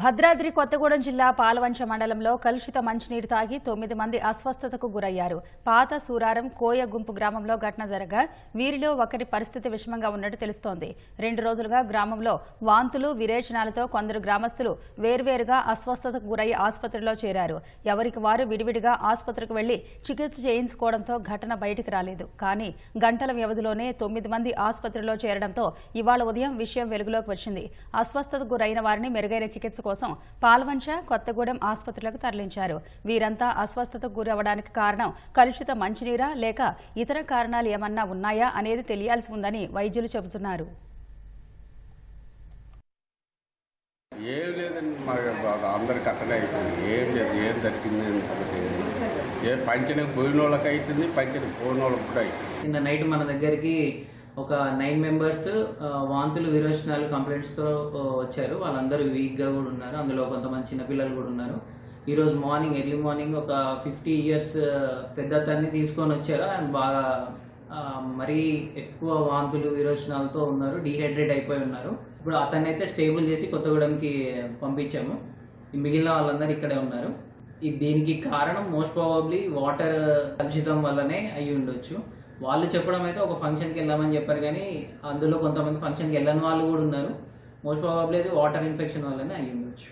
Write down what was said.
భద్రాద్రి కొత్తగూడెం జిల్లా పాలవంచ మండలంలో కలుషిత మంచినీరు తాగి తొమ్మిది మంది అస్వస్థతకు గురయ్యారు. పాత సూరారం కోయ గుంపు గ్రామంలో ఘటన జరగా వీరిలో ఒకరి పరిస్థితి విషమంగా ఉన్నట్టు తెలుస్తోంది. రెండు రోజులుగా గ్రామంలో వాంతులు విరేచనాలతో కొందరు గ్రామస్తులు వేర్వేరుగా అస్వస్థతకు గురై ఆసుపత్రిలో చేరారు. ఎవరికి వారు విడివిడిగా ఆసుపత్రికి వెళ్ళి చికిత్స చేయించుకోవడంతో ఘటన బయటికి రాలేదు. కానీ గంటల వ్యవధిలోనే తొమ్మిది మంది ఆసుపత్రిలో చేరడంతో ఇవాళ ఉదయం విషయం వెలుగులోకి వచ్చింది. అస్వస్థతకు గురైన వారిని మెరుగైన చికిత్స కోసం పాల్వంచ కొత్తగూడెం ఆసుపత్రులకు తరలించారు. వీరంతా అస్వస్థతకు గురవడానికి కారణం కలుషిత మంచినీరా లేక ఇతర కారణాలు ఏమన్నా ఉన్నాయా అనేది తెలియాల్సి ఉందని వైద్యులు చెబుతున్నారు. ఏం లేదండి మాకు బాగా అందరికి అట్టనే అయిపోయింది. ఏం లేదు ఏం జరిగింది అని మనకు తెలియదు. ఏ పంచనకి పోయిన వాళ్ళకి అవుతుంది పంచనకి పోయిన వాళ్ళకి కూడా అవుతుంది నిన్న నైట్ మన దగ్గరికి ఒక నైన్ మెంబర్స్ వాంతులు విరోచనాలు కంప్లైంట్స్తో వచ్చారు. వాళ్ళందరూ వీక్గా కూడా ఉన్నారు. అందులో కొంతమంది చిన్నపిల్లలు కూడా ఉన్నారు. ఈరోజు మార్నింగ్ ఎర్లీ మార్నింగ్ ఒక ఫిఫ్టీ ఇయర్స్ పెద్ద అతన్ని తీసుకొని వచ్చారు. ఆయన బాగా మరీ ఎక్కువ వాంతులు విరోచనాలతో ఉన్నారు. డీహైడ్రేట్ అయిపోయి ఉన్నారు. ఇప్పుడు అతన్ని అయితే స్టేబుల్ చేసి కొత్తగూడెంకి పంపించాము. మిగిలిన వాళ్ళందరూ ఇక్కడే ఉన్నారు. ఈ దీనికి కారణం మోస్ట్ ప్రాబబ్లీ వాటర్ కలుషితం వల్లనే అయి ఉండొచ్చు వాళ్ళు చెప్పడం అయితే ఒక ఫంక్షన్కి వెళ్ళామని చెప్పారు కానీ అందులో కొంతమంది ఫంక్షన్కి వెళ్ళని వాళ్ళు కూడా ఉన్నారు. మోస్ట్ ప్రాబబ్లీ అది వాటర్ ఇన్ఫెక్షన్ వల్లనే అయ్యి ఉండొచ్చు